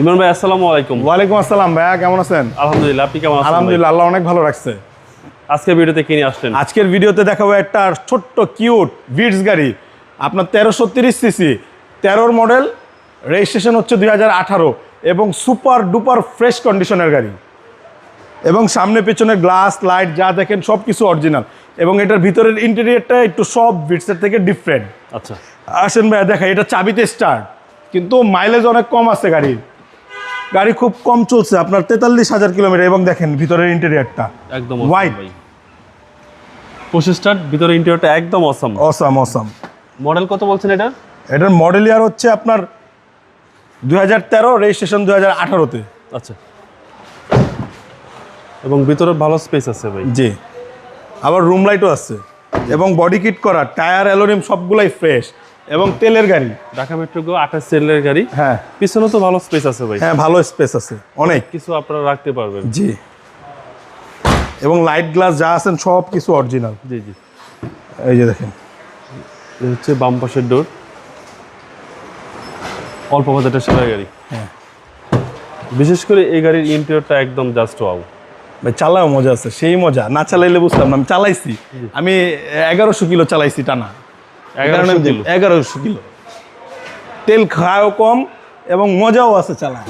ইমরান ভাই আসসালামু আলাইকুম। ওয়ালাইকুম আসসালাম ভাইয়া কেমন আছেন? আলহামদুলিল্লাহ আপনি কেমন আছেন আলহামদুলিল্লাহ আল্লাহ অনেক ভালো রাখছে। আজকের ভিডিওতে কিনে আসলেন? আজকের ভিডিওতে দেখাবো একটা ছোট্ট কিউট ভিটস গাড়ি। আপনার তেরোশো তিরিশ সিসি তেরোর মডেল রেজিস্ট্রেশন হচ্ছে দুই হাজার আঠারো এবং সুপার ডুপার ফ্রেশ কন্ডিশনের গাড়ি। এবং সামনে পেছনে গ্লাস লাইট যা দেখেন সব কিছু অরিজিনাল এবং এটার ভিতরের ইন্টেরিয়রটা একটু সব ভিটসের থেকে ডিফারেন্ট আচ্ছা। আসেন ভাইয়া দেখা এটা চাবিতে স্টার্ট কিন্তু মাইলেজ অনেক কম আছে গাড়ির। গাড়ি খুব কম চলছে আপনার তেতাল্লিশ হাজার কিলোমিটার এবং দেখেন ভিতরের ইন্টেরিয়ারটা একদম White. পঁচিশ স্টার ভিতরে ইন্টেরিয়রটা একদম অসম অসাম অসাম মডেল কত বলছেন এটা? এটার মডেল ইয়ার হচ্ছে আপনার দুই হাজার তেরো রেজিস্ট্রেশন দুই হাজার আঠারোতে। আচ্ছা। এবং ভিতরে ভালো স্পেস আছে ভাই। জি। আবার রুম লাইটও আছে। এবং বডি কিট করা টায়ার অ্যালোরিম সবগুলাই ফ্রেশ এবং তেলের গাড়ি। ঢাকা মেট্রো গো আঠাশ তেলের গাড়ি। হ্যাঁ। পিছনে তো ভালো স্পেস আছে ভাই। হ্যাঁ ভালো স্পেস আছে। অনেক। কিছু আপনারা রাখতে পারবেন। জি। এবং লাইট গ্লাস যা আছেন সব কিছু অরিজিনাল জি জি। এই যে দেখেন। এই হচ্ছে বাম পাশের ডোর অল্প বাজেটের সেরা গাড়ি। হ্যাঁ। বিশেষ করে এই গাড়ির ইন্টেরিয়রটা একদম জাস্ট ওয়াও ভাই চালাও মজা আছে সেই মজা। না চালাইলে বুঝতাম না আমি চালাইছি। আমি এগারোশো কিলো চালাইছি টানা। এগারোশো কিলো? এগারোশো কিলো। তেল খায়ও কম এবং মজাও আছে চালায়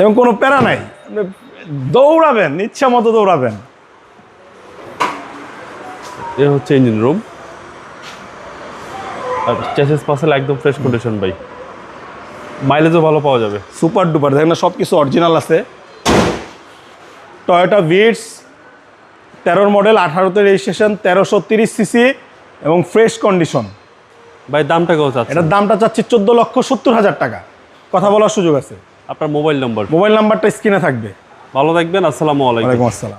এবং কোনো প্যারা নাই। আপনি দৌড়াবেন ইচ্ছা মতো দৌড়াবেন। এ হচ্ছে ইঞ্জিন রুম আর চেসিস পাসেল একদম ফ্রেশ কন্ডিশন ভাই। মাইলেজও ভালো পাওয়া যাবে। সুপার ডুপার দেখেন না সব কিছু অরিজিনাল আছে। টয়োটা ভিটস তেরোর মডেল আঠারোতে রেজিস্ট্রেশন তেরোশো তিরিশ সিসি এবং ফ্রেশ কন্ডিশন ভাই দামটা কত চাচ্ছে এটার দামটা চাচ্ছি চোদ্দ লক্ষ সত্তর হাজার টাকা। কথা বলার সুযোগ আছে। আপনার মোবাইল নম্বর মোবাইল নাম্বারটা স্ক্রিনে থাকবে। ভালো থাকবেন আসসালামু আলাইকুম। আসসালাম।